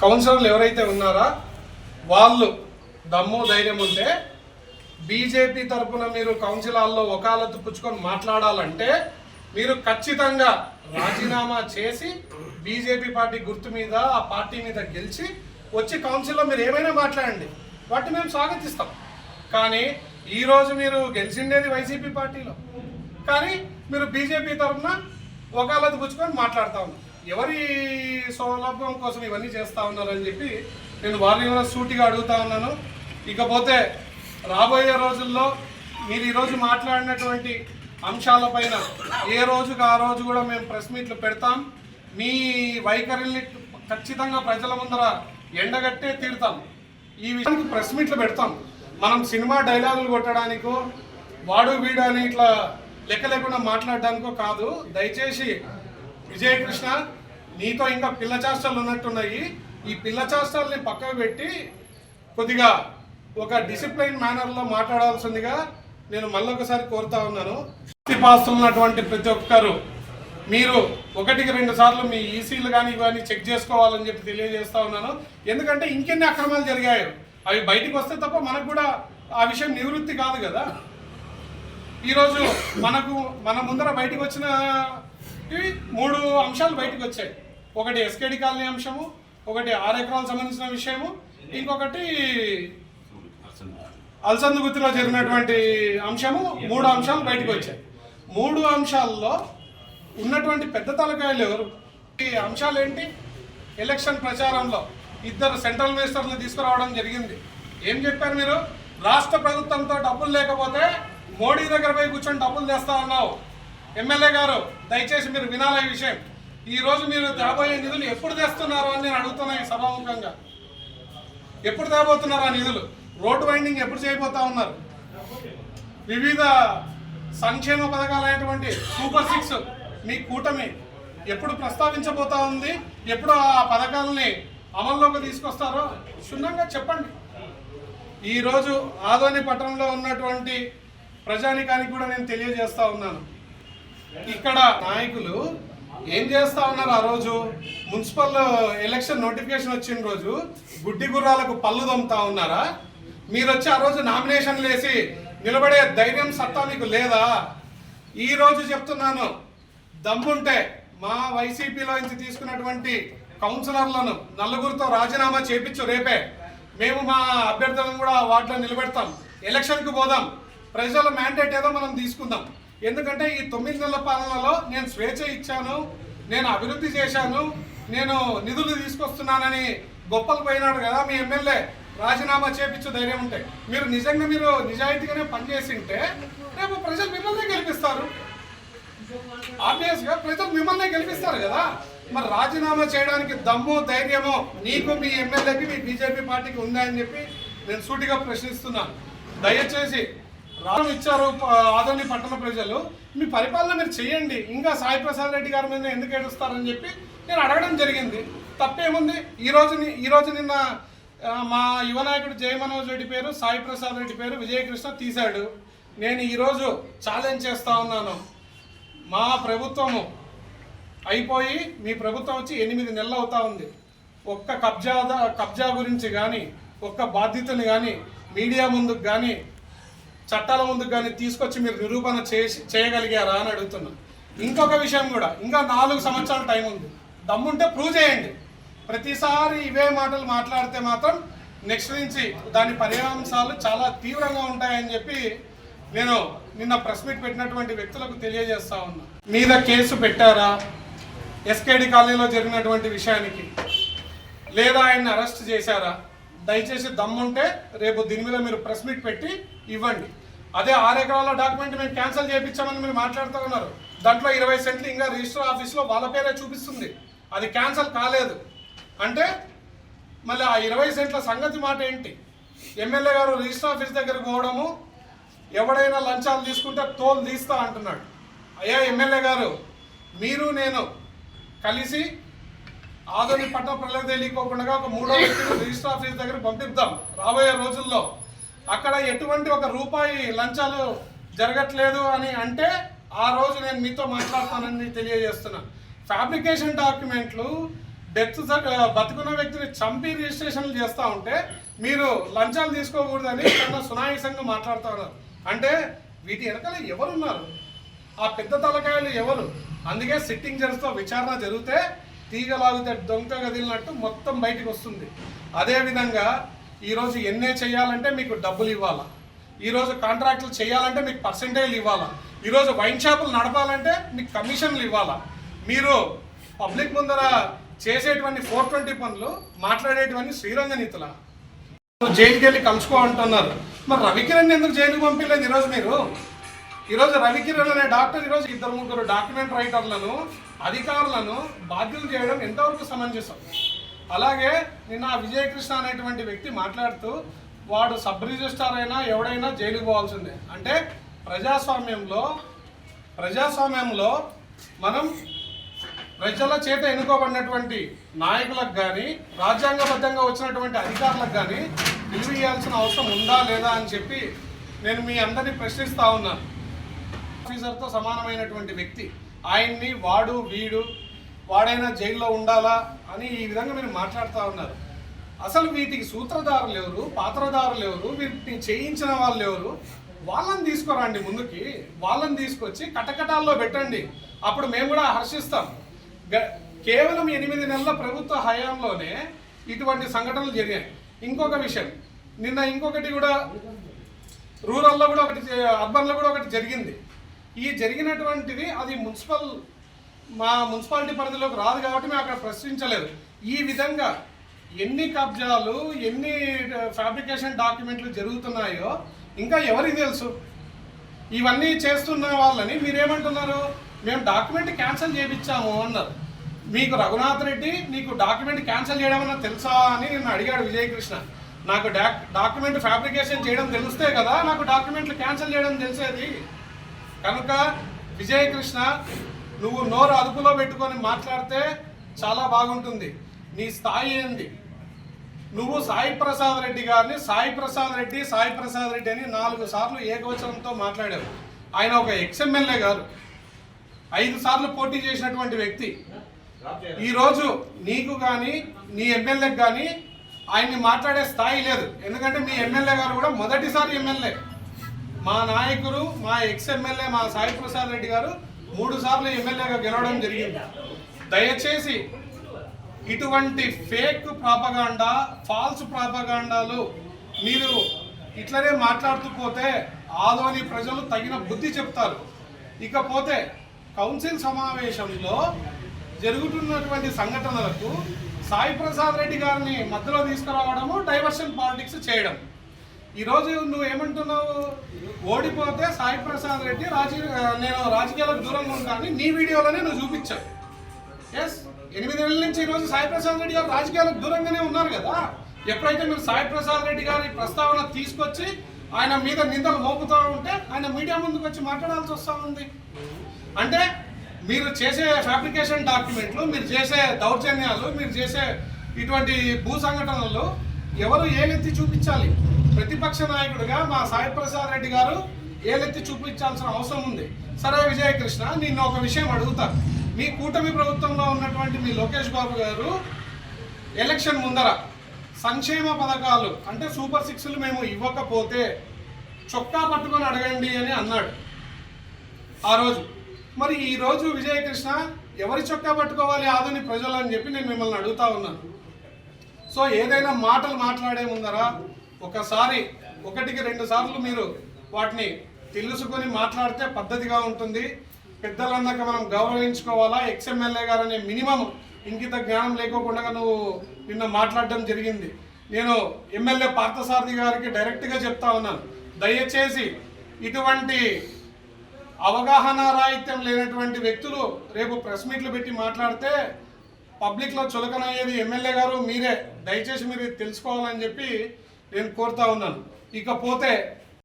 కౌన్సిలర్లు ఎవరైతే ఉన్నారా వాళ్ళు దమ్ము ధైర్యం ఉంటే బీజేపీ తరపున మీరు కౌన్సిల్ హాల్లో వకాలత్తు పుచ్చుకొని మాట్లాడాలంటే మీరు ఖచ్చితంగా రాజీనామా చేసి బీజేపీ పార్టీ గుర్తు మీద ఆ పార్టీ మీద గెలిచి వచ్చి కౌన్సిల్లో మీరు ఏమైనా మాట్లాడండి. వాటిని మేము స్వాగతిస్తాం. కానీ ఈరోజు మీరు గెలిచిండేది వైసీపీ పార్టీలో. కానీ మీరు బీజేపీ తరఫున వకాలత్ పుచ్చుకొని మాట్లాడుతూ ఉన్నారు. ఎవరి సౌలభ్యం కోసం ఇవన్నీ చేస్తూ ఉన్నారని చెప్పి నేను వారిని కూడా సూటిగా అడుగుతా ఉన్నాను. ఇకపోతే రాబోయే రోజుల్లో మీరు ఈరోజు మాట్లాడినటువంటి అంశాలపైన ఏ రోజుకు ఆ రోజు కూడా మేము ప్రెస్ మీట్లు పెడతాం. మీ వైఖరిని ఖచ్చితంగా ప్రజల ముందర ఎండగట్టే తీరుతాం. ఈ విషయానికి ప్రెస్ మీట్లు పెడతాం. మనం సినిమా డైలాగులు కొట్టడానికో వాడు వీడు అని ఇట్లా లెక్క లేకుండా మాట్లాడడానికో కాదు. దయచేసి విజయకృష్ణ నీతో ఇంకా పిల్ల చేష్టలు ఉన్నట్టున్నాయి. ఈ పిల్ల చేష్టల్ని పక్కకు పెట్టి కొద్దిగా ఒక డిసిప్లైన్ మేనర్లో మాట్లాడాల్సిందిగా నేను మళ్ళొకసారి కోరుతా ఉన్నాను. ఉన్నటువంటి ప్రతి ఒక్కరు మీరు ఒకటికి రెండు సార్లు మీ ఈసీలు కానీ ఇవన్నీ చెక్ చేసుకోవాలని చెప్పి తెలియజేస్తా ఉన్నాను. ఎందుకంటే ఇంకెన్ని అక్రమాలు జరిగాయి అవి బయటికి వస్తే తప్ప మనకు కూడా ఆ విషయం నివృత్తి కాదు కదా. ఈరోజు మనకు మన ముందర బయటకు వచ్చిన ఇవి మూడు అంశాలు బయటకు వచ్చాయి. ఒకటి ఎస్కేడి కాలనీ అంశము ఒకటి ఆరు ఎకరాలకు సంబంధించిన విషయము ఇంకొకటి అల్సందు గుత్తిలో జరిగినటువంటి అంశము మూడు అంశాలు బయటకు వచ్చాయి. మూడు అంశాల్లో ఉన్నటువంటి పెద్ద తలకాయలు ఎవరు? ఈ అంశాలు ఏంటి? ఎలక్షన్ ప్రచారంలో ఇద్దరు సెంట్రల్ మినిస్టర్లు తీసుకురావడం జరిగింది. ఏం చెప్పారు మీరు? రాష్ట్ర ప్రభుత్వంతో డబ్బులు లేకపోతే మోడీ దగ్గర పోయి కూర్చొని డబ్బులు తెస్తా ఉన్నావు ఎమ్మెల్యే గారు దయచేసి మీరు వినాలి ఈ విషయం. ఈరోజు మీరు తేబోయే నిధులు ఎప్పుడు తెస్తున్నారు అని నేను అడుగుతున్నాను సభాముఖంగా. ఎప్పుడు తేబోతున్నారు ఆ నిధులు? రోడ్డు వైండింగ్ ఎప్పుడు చేయబోతా ఉన్నారు? వివిధ సంక్షేమ పథకాలు అయినటువంటి సూపర్ సిక్స్ మీ కూటమి ఎప్పుడు ప్రస్తావించబోతా ఉంది? ఎప్పుడు ఆ పథకాలని అమల్లోకి తీసుకొస్తారో క్షుణ్ణంగా చెప్పండి. ఈరోజు ఆదోని పట్టణంలో ఉన్నటువంటి ప్రజానికానికి కూడా నేను తెలియజేస్తా ఉన్నాను. ఇక్కడ నాయకులు ఏం చేస్తా ఉన్నారు ఆ రోజు? మున్సిపల్ ఎలక్షన్ నోటిఫికేషన్ వచ్చిన రోజు గుడ్డి గుర్రాలకు పళ్ళు దొమ్ముతా ఉన్నారా? మీరు వచ్చి ఆ రోజు నామినేషన్లు వేసి నిలబడే ధైర్యం సత్తా మీకు లేదా? ఈ రోజు చెప్తున్నాను దమ్ముంటే మా వైసీపీలో నుంచి తీసుకున్నటువంటి కౌన్సిలర్లను నలుగురితో రాజీనామా చేపించు రేపే. మేము మా అభ్యర్థులను కూడా వాటిలో నిలబెడతాం. ఎలక్షన్కి పోదాం. ప్రజల మ్యాండేట్ ఏదో మనం తీసుకుందాం. ఎందుకంటే ఈ తొమ్మిది నెలల పాలనలో నేను స్వేచ్ఛ ఇచ్చాను నేను అభివృద్ధి చేశాను నేను నిధులు తీసుకొస్తున్నానని గొప్పలు పోయినాడు కదా మీ ఎమ్మెల్యే. రాజీనామా చేపించు ధైర్యం ఉంటే. మీరు నిజంగా మీరు నిజాయితీగానే పనిచేసింటే రేపు ప్రజలు మిమ్మల్ని గెలిపిస్తారు. ఆబ్వియస్గా ప్రజలు మిమ్మల్ని గెలిపిస్తారు కదా. మరి రాజీనామా చేయడానికి దమ్ము ధైర్యము నీకు మీ ఎమ్మెల్యేకి మీ బీజేపీ పార్టీకి ఉందా అని చెప్పి నేను సూటిగా ప్రశ్నిస్తున్నాను. దయచేసి రాజం ఇచ్చారు ఆదోని పట్టణ ప్రజలు. మీ పరిపాలన మీరు చేయండి ఇంకా సాయి ప్రసాద్ రెడ్డి గారి మీద ఎందుకు ఏడుస్తారని చెప్పి నేను అడగడం జరిగింది. తప్పేముంది? ఈ రోజు ఈ రోజు నిన్న మా యువ నాయకుడు జయ మనోజ్ రెడ్డి పేరు సాయి ప్రసాద్ రెడ్డి పేరు విజయకృష్ణ తీశాడు. నేను ఈరోజు ఛాలెంజ్ చేస్తా ఉన్నాను. మా ప్రభుత్వము అయిపోయి మీ ప్రభుత్వం వచ్చి ఎనిమిది నెలలు అవుతా ఉంది. ఒక్క కబ్జా కబ్జా గురించి కానీ ఒక్క బాధ్యతని కానీ మీడియా ముందుకు కానీ చట్టాల ముందు కానీ తీసుకొచ్చి మీరు నిరూపణ చేసి చేయగలిగారా అని అడుగుతున్నా. ఇంకొక విషయం కూడా ఇంకా నాలుగు సంవత్సరాల టైం ఉంది. దమ్ముంటే ప్రూవ్ చేయండి. ప్రతిసారి ఇవే మాటలు మాట్లాడితే మాత్రం నెక్స్ట్ నుంచి దాని పరిణామాలు చాలా తీవ్రంగా ఉంటాయని చెప్పి నేను నిన్న ప్రెస్ మీట్ పెట్టినటువంటి వ్యక్తులకు తెలియజేస్తా ఉన్నా. మీద కేసు పెట్టారా? ఎస్కేడి కాలనీలో జరిగినటువంటి విషయానికి. లేదా ఆయన్ని అరెస్ట్ చేశారా? దయచేసి దమ్ముంటే రేపు దీని మీద మీరు ప్రెస్ మీట్ పెట్టి ఇవ్వండి. అదే ఆరు ఎకరాల డాక్యుమెంట్ మేము క్యాన్సిల్ చేయించామని మీరు మాట్లాడుతూ ఉన్నారు. దాంట్లో ఇరవై సెంట్లు ఇంకా రిజిస్టర్ ఆఫీస్లో వాళ్ళ పేరే చూపిస్తుంది. అది క్యాన్సిల్ కాలేదు. అంటే మళ్ళీ ఆ ఇరవై సెంట్ల సంగతి మాట ఏంటి? ఎమ్మెల్యే గారు రిజిస్టర్ ఆఫీస్ దగ్గరకు పోవడము ఎవడైనా లంచాలు తీసుకుంటే తోలు తీస్తా అంటున్నాడు. అయ్యా ఎమ్మెల్యే గారు మీరు నేను కలిసి ఆదోని పట్టణ ప్రజలకు తెలియకోకుండా ఒక మూడో వ్యక్తిని రిజిస్టర్ ఆఫీస్ దగ్గర పంపిద్దాం. రాబోయే రోజుల్లో అక్కడ ఎటువంటి ఒక రూపాయి లంచాలు జరగట్లేదు అని అంటే ఆ రోజు నేను మీతో మాట్లాడతానని తెలియజేస్తున్నా. ఫ్యాబ్రికేషన్ డాక్యుమెంట్లు డెత్ బతుకున్న వ్యక్తిని చంపి రిజిస్ట్రేషన్లు చేస్తూ ఉంటే మీరు లంచాలు తీసుకోకూడదని చాలా సునాయసంగా మాట్లాడుతూ ఉన్నారు. అంటే వీటి వెనకాల ఎవరున్నారు? ఆ పెద్ద తలకాయలు ఎవరు? అందుకే సిట్టింగ్ జడ్జ్తో విచారణ జరిగితే తీగలాగితే దొంగ కదిలినట్టు మొత్తం బయటకు వస్తుంది. అదేవిధంగా ఈరోజు ఎన్నే చేయాలంటే మీకు డబ్బులు ఇవ్వాలా? ఈరోజు కాంట్రాక్టులు చేయాలంటే మీకు పర్సంటేజ్లు ఇవ్వాలా? ఈరోజు వైన్ షాపులు నడపాలంటే మీకు కమిషన్లు ఇవ్వాలా? మీరు పబ్లిక్ ముందర చేసేటువంటి ఫోర్ ట్వంటీ పనులు మాట్లాడేటువంటి శ్రీరంగ నీతుల? జైలుకి వెళ్ళి కలుసుకో అంటున్నారు. మరి రవికిరణ్ ఎందుకు జైలుకి పంపించలేదు ఈరోజు మీరు? ఈరోజు రవికిరణ్ అనే డాక్టర్ ఈరోజు ఇద్దరు ముగ్గురు డాక్యుమెంట్ రైటర్లను అధికారులను బాధ్యులు చేయడం ఎంతవరకు సమంజసం? అలాగే నిన్న ఆ విజయకృష్ణ అనేటువంటి వ్యక్తి మాట్లాడుతూ వాడు సబ్ రిజిస్టార్ అయినా ఎవడైనా జైలుకు పోవాల్సిందే. అంటే ప్రజాస్వామ్యంలో ప్రజాస్వామ్యంలో మనం ప్రజల చేత ఎన్నుకోబడినటువంటి నాయకులకు కానీ రాజ్యాంగబద్ధంగా వచ్చినటువంటి అధికారులకు కానీ విలువ ఇవ్వాల్సిన అవసరం ఉందా లేదా అని చెప్పి నేను మీ అందరినీ ప్రశ్నిస్తా ఉన్నాను. ఆఫీసర్తో సమానమైనటువంటి వ్యక్తి. ఆయన్ని వాడు వీడు వాడైనా జైల్లో ఉండాలా అని ఈ విధంగా మీరు మాట్లాడుతూ ఉన్నారు. అసలు వీటికి సూత్రధారులు ఎవరు పాత్రధారులు ఎవరు వీటిని చేయించిన వాళ్ళు ఎవరు? వాళ్ళని తీసుకురండి ముందుకి. వాళ్ళని తీసుకొచ్చి కటకటాల్లో పెట్టండి. అప్పుడు మేము కూడా హర్షిస్తాం. గ- కేవలం ఎనిమిది నెలల ప్రభుత్వ హయాంలోనే ఇటువంటి సంఘటనలు జరిగాయి. ఇంకొక విషయం. నిన్న ఇంకొకటి కూడా రూరల్లో కూడా ఒకటి అర్బన్లో కూడా ఒకటి జరిగింది. ఈ జరిగినటువంటిది అది మున్సిపల్ మా మున్సిపాలిటీ పరిధిలోకి రాదు కాబట్టి మేము అక్కడ ప్రశ్నించలేదు. ఈ విధంగా ఎన్ని కబ్జాలు ఎన్ని ఫ్యాబ్రికేషన్ డాక్యుమెంట్లు జరుగుతున్నాయో ఇంకా ఎవరికి తెలుసు? ఇవన్నీ చేస్తున్న వాళ్ళని మీరేమంటున్నారు? మేము డాక్యుమెంట్ క్యాన్సిల్ చేయించాము అన్నారు. మీకు రఘునాథ్ రెడ్డి నీకు డాక్యుమెంట్ క్యాన్సిల్ చేయడం అన్న తెలుసా అని నిన్ను అడిగాడు విజయకృష్ణ. నాకు డాక్ డాక్యుమెంట్ ఫ్యాబ్రికేషన్ చేయడం తెలిస్తే కదా నాకు డాక్యుమెంట్లు క్యాన్సిల్ చేయడం తెలిసేది. కనుక విజయకృష్ణ నువ్వు నోరు అదుపులో పెట్టుకొని మాట్లాడితే చాలా బాగుంటుంది. నీ స్థాయి ఏంది? నువ్వు సాయి ప్రసాద్ రెడ్డి గారిని సాయి ప్రసాద్ రెడ్డి సాయి ప్రసాద్ రెడ్డి అని నాలుగు సార్లు ఏకవచనంతో మాట్లాడావు ఆయన ఒక ఎక్స్ఎమ్మెల్యే గారు. ఐదు సార్లు పోటీ చేసినటువంటి వ్యక్తి. ఈరోజు నీకు కానీ నీ ఎమ్మెల్యేకి కానీ ఆయన్ని మాట్లాడే స్థాయి లేదు. ఎందుకంటే మీ ఎమ్మెల్యే గారు కూడా మొదటిసారి ఎమ్మెల్యే. మా నాయకుడు మా ఎక్స్ ఎమ్మెల్యే మా సాయి ప్రసాద్ రెడ్డి గారు మూడు సార్లు ఎమ్మెల్యేగా గెలవడం జరిగింది. దయచేసి ఇటువంటి ఫేక్ ప్రాపగాండా ఫాల్స్ ప్రాపగాండాలు మీరు ఇట్లనే మాట్లాడుతూ పోతే ఆదోని ప్రజలు తగిన బుద్ధి చెప్తారు. ఇకపోతే కౌన్సిల్ సమావేశంలో జరుగుతున్నటువంటి సంఘటనలకు సాయి ప్రసాద్ రెడ్డి గారిని మధ్యలో తీసుకురావడము డైవర్షన్ పాలిటిక్స్ చేయడం. ఈరోజు నువ్వు ఏమంటున్నావు? ఓడిపోతే సాయి ప్రసాద్ రెడ్డి రాజకీయ నేను రాజకీయాలకు దూరంగా ఉంటాను నీ వీడియోలోనే నువ్వు చూపించావు. ఎస్ ఎనిమిది నెలల నుంచి ఈరోజు సాయి ప్రసాద్ రెడ్డి గారు రాజకీయాలకు దూరంగానే ఉన్నారు కదా? ఎప్పుడైతే మీరు సాయి ప్రసాద్ రెడ్డి గారి ప్రస్తావన తీసుకొచ్చి ఆయన మీద నిందలు మోపుతూ ఉంటే ఆయన మీడియా ముందుకు వచ్చి మాట్లాడాల్సి వస్తూ ఉంది. అంటే మీరు చేసే ఫ్యాబ్రికేషన్ డాక్యుమెంట్లు మీరు చేసే దౌర్జన్యాలు మీరు చేసే ఇటువంటి భూ సంఘటనలు ఎవరు ఏలెత్తి చూపించాలి? ప్రతిపక్ష నాయకుడిగా మా సాయి ప్రసాద్ రెడ్డి గారు ఏలెత్తి చూపించాల్సిన అవసరం ఉంది. సరే విజయకృష్ణ నిన్ను ఒక విషయం అడుగుతా. మీ కూటమి ప్రభుత్వంలో ఉన్నటువంటి మీ లోకేష్ బాబు గారు ఎలక్షన్ ముందర సంక్షేమ పథకాలు అంటే సూపర్ సిక్స్లు మేము ఇవ్వకపోతే చొక్కా పట్టుకొని అడగండి అని అన్నాడు. ఆ రోజు. మరి ఈరోజు విజయకృష్ణ ఎవరి చొక్కా పట్టుకోవాలి ఆదుని ప్రజలు అని చెప్పి నేను మిమ్మల్ని అడుగుతా ఉన్నాను. సో ఏదైనా మాటలు మాట్లాడే ముందరా ఒకసారి ఒకటికి రెండు సార్లు మీరు వాటిని తెలుసుకొని మాట్లాడితే పద్ధతిగా ఉంటుంది. పెద్దలన్నాక మనం గౌరవించుకోవాలా? ఎక్స్ఎమ్మెల్యే గారు అనే మినిమం ఇంకిత జ్ఞానం లేకోకుండా నువ్వు నిన్న మాట్లాడడం జరిగింది. నేను ఎమ్మెల్యే పార్థసారథి గారికి డైరెక్ట్గా చెప్తా ఉన్నాను. దయచేసి ఇటువంటి అవగాహన రాహిత్యం లేనటువంటి వ్యక్తులు రేపు ప్రెస్ మీట్లు పెట్టి మాట్లాడితే పబ్లిక్లో చులకనయ్యేది ఎమ్మెల్యే గారు మీరే. దయచేసి మీరు తెలుసుకోవాలని చెప్పి నేను కోరుతా ఉన్నాను. ఇకపోతే